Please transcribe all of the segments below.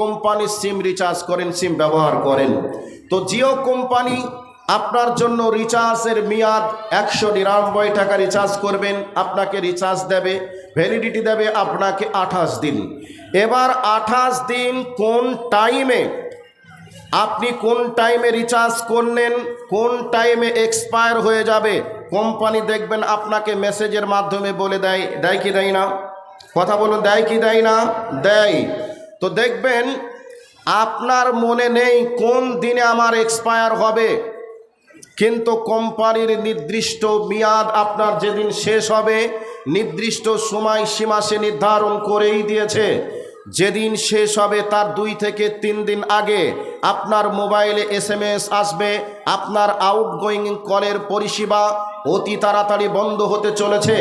কোম্পানির সিম রিচার্জ করেন, সিম ব্যবহার করেন। তো জিও কোম্পানি আপনার জন্য রিচার্জের মেয়াদ একশো নিরানব্বই টাকা রিচার্জ করবেন, আপনাকে রিচার্জ দেবে ভ্যালিডিটি দেবে আপনাকে আঠাশ দিন। এবার আঠাশ দিন কোন টাইমে আপনি কোন টাইমে রিচার্জ করলেন, কোন টাইমে এক্সপায়ার হয়ে যাবে, কোম্পানি দেখবেন আপনাকে মেসেজের মাধ্যমে বলে দেয় দেয় কি দেয় না? কথা বলুন, দেয় কি দেয় না? দেয়। তো দেখবেন, আপনার মনে নেই কোন দিনে আমার এক্সপায়ার হবে, কিন্তু কোম্পানির নির্দিষ্ট মেয়াদ আপনার যেদিন শেষ হবে, নির্দিষ্ট সময় সীমা সে নির্ধারণ করেই দিয়েছে। যেদিন শেষ হবে তার দুই থেকে তিন দিন আগে আপনার মোবাইলে এস আসবে, আপনার আউটগোয়িং কলের পরিষেবা অতি তাড়াতাড়ি বন্ধ হতে চলেছে,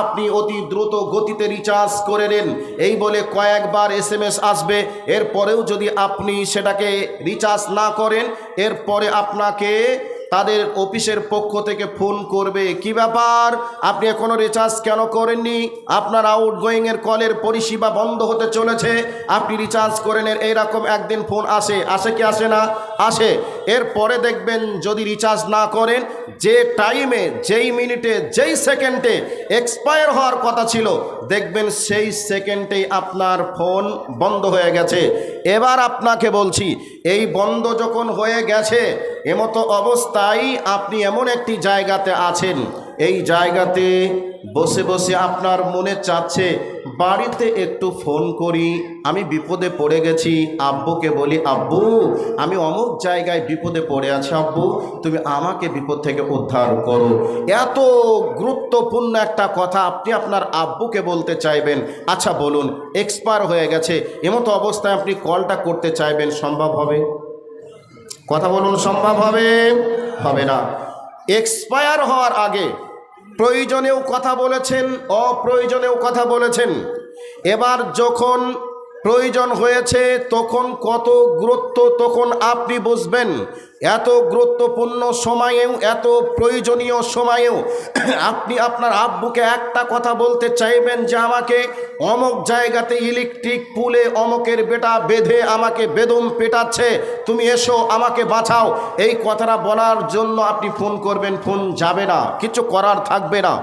আপনি অতি দ্রুত গতিতে রিচার্জ করে নেন। এই বলে কয়েকবার এস আসবে, এরপরেও যদি আপনি সেটাকে রিচার্জ না করেন, এরপরে আপনাকে তাদের অফিসের পক্ষ থেকে ফোন করবে, কি ব্যাপার? আপনি এখনও রিচার্জ কেন করেননি? আপনার আউটগোয়িংয়ের কলের পরিষেবা বন্ধ হতে চলেছে। আপনি রিচার্জ করে নেন, এইরকম একদিন ফোন আসে আসে কি আসে না? আসে। এরপরে দেখবেন যদি রিচার্জ না করেন, যে টাইমে যেই মিনিটে যেই সেকেন্ডে এক্সপায়ার হওয়ার কথা ছিল, দেখবেন সেই সেকেন্ডেই আপনার ফোন বন্ধ হয়ে গেছে। এবার আপনাকে বলছি এই বন্ধ যখন হয়ে গেছে, এমতো অবস্থায় আপনি এমন একটি জায়গাতে আছেন। এই জায়গাতে বসে বসে আপনার মনে চাচ্ছে, বাড়িতে একটু ফোন করি, আমি বিপদে পড়ে গেছি, আব্বুকে বলি, আব্বু, আমি অমুক জায়গায় বিপদে পড়ে আছি, আব্বু, তুমি আমাকে বিপদ থেকে উদ্ধার করো। এত গুরুত্বপূর্ণ একটা কথা আপনি আপনার আব্বুকে বলতে চাইবেন। আচ্ছা বলুন, এক্সপায়ার হয়ে গেছে, এমতো অবস্থায় আপনি কলটা করতে চাইবেন, সম্ভব হবে কথা বলুন, সম্ভব হবে? হবে না। এক্সপায়ার হওয়ার আগে প্রয়োজনেও কথা বলেছেন, অপ্রয়োজনেও কথা বলেছেন। এবার যখন প্রয়োজন হয়েছে, তখন কত গুরুত্ব, তখন আপনি বুঝবেন। এত গুরুত্বপূর্ণ সময়েও, এত প্রয়োজনীয় সময়েও আপনি আপনার আব্বুকে একটা কথা বলতে চাইবেন যে, আমাকে অমক জায়গাতে ইলেকট্রিক পুলে অমকের বেটা বেঁধে আমাকে বেদম পেটাচ্ছে, তুমি এসো, আমাকে বাঁচাও। এই কথাটা বলার জন্য আপনি ফোন করবেন, ফোন যাবে না, কিছু করার থাকবে না।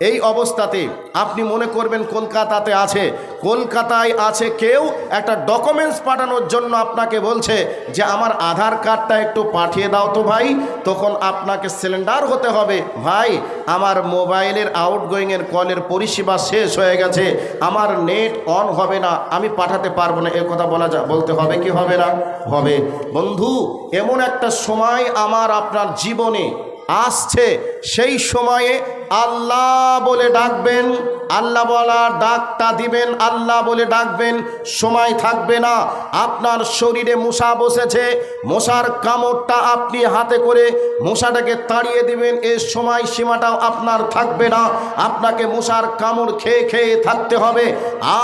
এই অবস্থাতে আপনি মনে করবেন কলকাতাতে আছে। কলকাতায় আছে কেউ, একটা ডকুমেন্টস পাঠানোর জন্য আপনাকে বলছে যে, আমার আধার কার্ডটা একটু পাঠিয়ে দাও তো ভাই। তখন আপনাকে সিলিন্ডার হতে হবে। ভাই, আমার মোবাইলের আউটগোয়িংয়ের কলের পরিষেবা শেষ হয়ে গেছে। আমার নেট অন হবে না। আমি পাঠাতে পারব না। এ কথা বলা যা, বলতে হবে কি হবে না? হবে। বন্ধু, এমন একটা সময় আমার আপনার জীবনে আসছে। সেই সময়ে আল্লাহ বলে ডাকবেন, আল্লাহ বলার ডাকটা দিবেন, আল্লাহ বলে ডাকবেন, সময় থাকবে না। আপনার শরীরে মশা বসেছে, মশার কামড়টা আপনি হাতে করে মশাটাকে তাড়িয়ে দিবেন এর সময় সীমাটাও আপনার থাকবে না। আপনাকে মশার কামড় খেয়ে খেয়ে থাকতে হবে।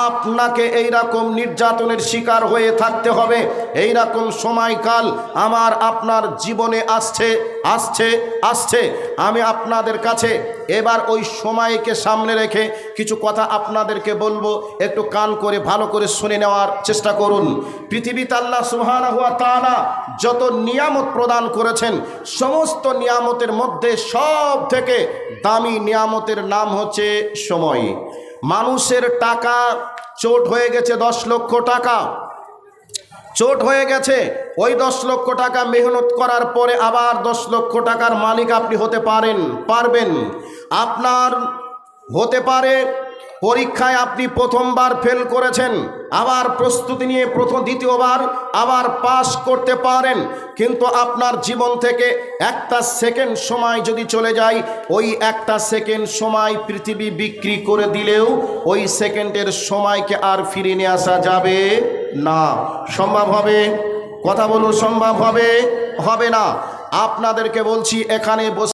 আপনাকে এই রকম নির্যাতনের শিকার হয়ে থাকতে হবে। এই রকম সময়কাল আমার আপনার জীবনে আসছে আসছে আসছে। আমি আপনাদের কাছে এবার ওই সময়কে সামনে রেখে কিছু কথা আপনাদেরকে বলব, একটু কান করে, ভালো করে শুনে নেওয়ার চেষ্টা করুন। পৃথিবীতে আল্লাহ সুহানা হুয়া তাআলা যত নিয়ামত প্রদান করেছেন, সমস্ত নিয়ামতের মধ্যে সব থেকে দামি নিয়ামতের নাম হচ্ছে সময়। মানুষের টাকা চোট হয়ে গেছে দশ লক্ষ টাকা। চোট হয়ে গেছে। ওই দশ লক্ষ টাকা মেহনত করার পরে আবার দশ লক্ষ টাকার মালিক আপনি হতে পারেন, পারবেন। আপনার হতে পারে, পরীক্ষায় আপনি প্রথমবার ফেল করেছেন, আবার প্রস্তুতি নিয়ে প্রথম, দ্বিতীয়বার আবার পাস করতে পারেন। কিন্তু আপনার জীবন থেকে একটা সেকেন্ড সময় যদি চলে যায়, ওই একটা সেকেন্ড সময় পৃথিবী বিক্রি করে দিলেও ওই সেকেন্ডের সময়কে আর ফিরিয়ে নিয়ে আসা যাবে না সম্ভব হবে? কথা বলুন সম্ভব হবে? হবে না। আপনাদেরকে বলছি এখানে বসে